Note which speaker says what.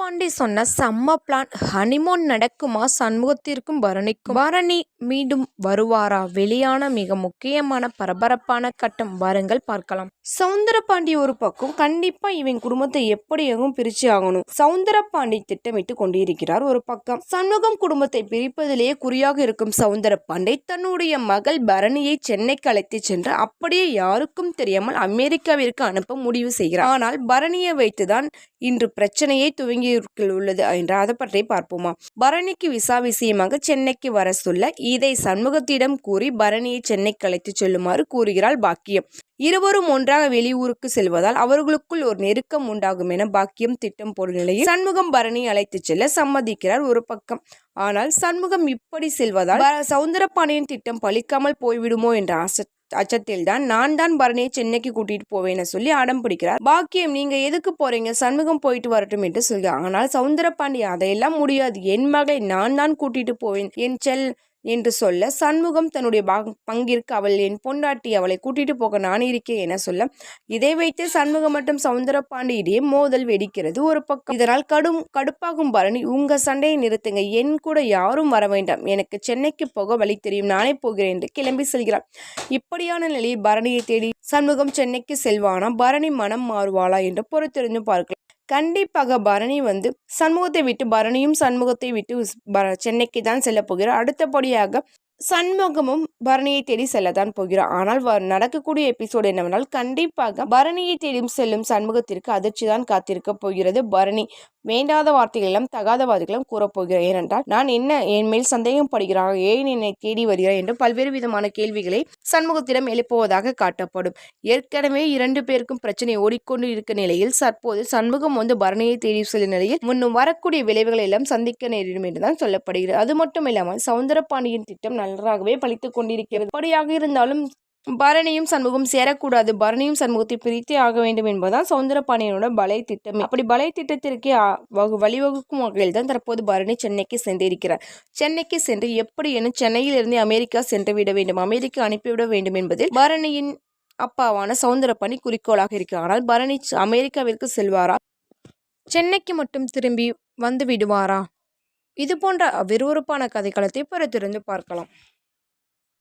Speaker 1: பாண்டே சொன்ன செம்ம plan honeymoon நடக்குமா? சண்முகத்திற்கும் பரணிக்கும். பரணி மீண்டும் வருவாரா? வெளியான மிக முக்கியமான பரபரப்பான கட்டம். வாருங்கள் பார்க்கலாம். சவுந்தரபாண்டி ஒரு பக்கம். கண்டிப்பா இவன் குடும்பத்தை எப்படியாகவும் பிரிச்சு ஆகணும். சவுந்தரபாண்டி திட்டமிட்டு கொண்டிருக்கிறார் ஒரு பக்கம். சண்முகம் குடும்பத்தை பிரிப்பதிலேயே குறியாக இருக்கும் சவுந்தரபாண்டை தன்னுடைய மகள் பரணியை சென்னைக்கு அழைத்து சென்று அப்படியே யாருக்கும் தெரியாமல் அமெரிக்காவிற்கு அனுப்ப முடிவு செய்கிறார். ஆனால் பரணியை வைத்துதான் இன்று பிரச்சனையை துவங்கி துவங்கியிருக்க உள்ளது என்று அதை பற்றி பார்ப்போமா. பரணிக்கு விசா விஷயமாக சென்னைக்கு வர சொல்ல இதை சண்முகத்திடம் கூறி பரணியை சென்னைக்கு அழைத்துச் செல்லுமாறு கூறுகிறாள் பாக்கியம். இருவரும் ஒன்றாக வெளியூருக்கு செல்வதால் அவர்களுக்குள் ஒரு நெருக்கம் உண்டாகும் என பாக்கியம் திட்டம் போடும் நிலையில் சண்முகம் பரணி அழைத்துச் செல்ல சம்மதிக்கிறார் ஒரு பக்கம். ஆனால் சண்முகம் இப்படி செல்வதால் ப- திட்டம் பலிக்காமல் போய்விடுமோ என்ற ஆசை அச்சத்தில் தான் நான் தான் பரணியை சென்னைக்கு கூட்டிட்டு போவேன்னு சொல்லி அடம் பிடிக்கிறார். பாக்கியம் நீங்க எதுக்கு போறீங்க? சண்முகம் போயிட்டு வரட்டும் என்று சொல்கிறார். ஆனால் சவுந்தரபாண்டி அதையெல்லாம் முடியாது. என் மகளை நான் தான் கூட்டிட்டு போவேன். என் செல் என்று சொல்ல சண்முகம் தன்னுடைய பங்கிற்கு அவள் என் பொண்டாட்டி அவளை கூட்டிட்டு போக நான் இருக்கேன் என சொல்ல இதை வைத்து சண்முகம் மற்றும் சவுந்தரபாண்டி இடையே மோதல் வெடிக்கிறது. ஒரு பக்கம் இதனால் கடும் கடுப்பாகும் பரணி உங்க சண்டையை நிறுத்துங்க என் கூட யாரும் வர வேண்டாம் எனக்கு சென்னைக்கு போக வழி தெரியும் நானே போகிறேன் என்று கிளம்பி செல்கிறார் இப்படியான நிலையில் பரணியை தேடி சண்முகம் சென்னைக்கு செல்வானா? பரணி மனம் மாறுவாளா? என்று பொறுத்திருந்து பார்க்கலாம். கண்டிப்பாக பரணி வந்து சண்முகத்தை விட்டு பரணியும் சண்முகத்தை விட்டு சென்னைக்கு தான் செல்ல போகிறார். அடுத்தபடியாக சண்முகமும் பரணியை தேடி செல்லத்தான் போகிறார். ஆனால் வ- நடக்கக்கூடிய எபிசோடு என்னவென்றால் கண்டிப்பாக பரணியை தேடி செல்லும் சண்முகத்திற்கு அதிர்ச்சி தான் காத்திருக்க போகிறது. பரணி வேண்டாத வார்த்தைகளெல்லாம் தகாத வார்த்தைகளும் கூறப்போகிறார். ஏனென்றால் நான் என்ன என் மேல் சந்தேகம் படுகிறார் ஏன் என்னை தேடி வருகிறார் என்று பல்வேறு விதமான கேள்விகளை சண்முகத்திடம் எழுப்புவதாக காட்டப்படும். ஏற்கனவே இரண்டு பேருக்கும் பிரச்சனை ஓடிக்கொண்டு இருக்க நிலையில் தற்போது சண்முகம் வந்து பரணியை தேடி செல்லும் நிலையில் முன்னும் வரக்கூடிய விளைவுகளை எல்லாம் சந்திக்க நேரிடும் என்றுதான் சொல்லப்படுகிறது. அது மட்டும் இல்லாமல் சவுந்தரபாண்டியின் திட்டம் நன்றாகவே பழித்து கொண்டிருக்கிறது. அப்படியாக இருந்தாலும் பரணியும் சண்முகம் சேரக்கூடாது. பரணியும் சண்முகத்தை பிரித்தே ஆக வேண்டும் என்பதுதான் சவுந்தரபாண்டியனோட பலை திட்டம் அப்படி பலை திட்டத்திற்கே வகு- வழிவகுக்கும் வகையில் தான் தற்போது பரணி சென்னைக்கு சென்றிருக்கிறார். சென்னைக்கு சென்று எப்படி என சென்னையில் இருந்து அமெரிக்கா சென்று விட வேண்டும் அமெரிக்கா அனுப்பிவிட வேண்டும் என்பதில் பரணியின் அப்பாவான சவுந்தரபாணி குறிக்கோளாக இருக்கிறார். ஆனால் பரணி அமெரிக்காவிற்கு செல்வாரா? சென்னைக்கு மட்டும் திரும்பி வந்து விடுவாரா? இது போன்ற விறுவிறுப்பான கதைக்களத்தை பொறுத்திருந்து பார்க்கலாம்.